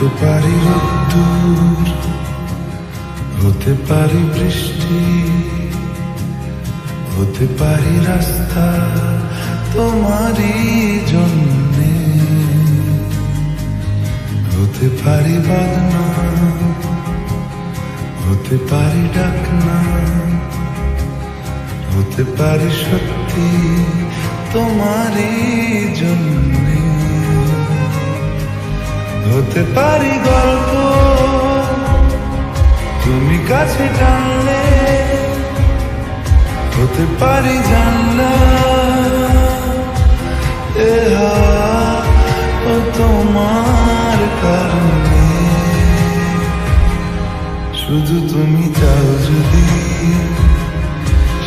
হতে পারি রোদ্দুর, হতে পারি বৃষ্টি, হতে পারি রাস্তা তোমারই জন্যে। হতে পারি বাদনা হতে পারি ডাকনা, হতে পারি সত্যি তোমারই জন্যে। হতে পারি গল্প। তুমি কাছে টানলে হতে পারি জানলা। এ হাওয়া ও তোমার কারণে। শুধু তুমি চাও যদি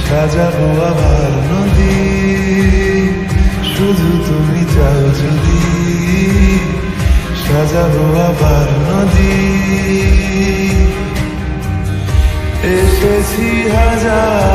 সাজাবো আবার নদী। শুধু তুমি চাও যদি সাজাবো আবার নদী। এসেছি হাজার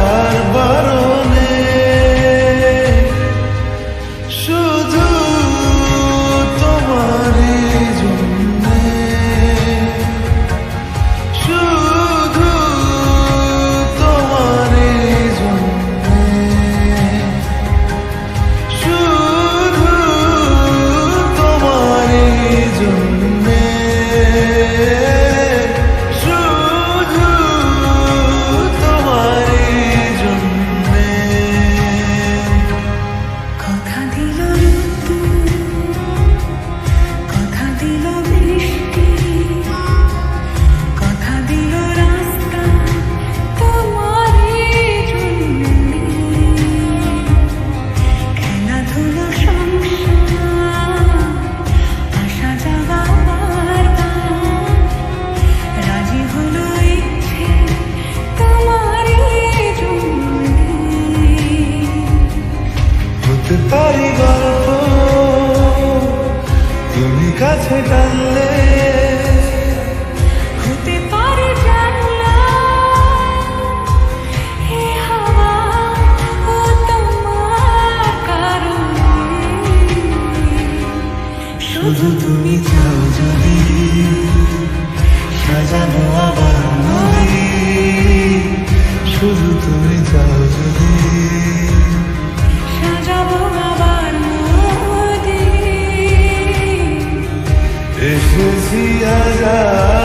dreaming. শুধু তুমি চাও যদি। সাজানো আবার শুধু তুমি চাও যদি। সাজাবো আবার এসেছি হাজার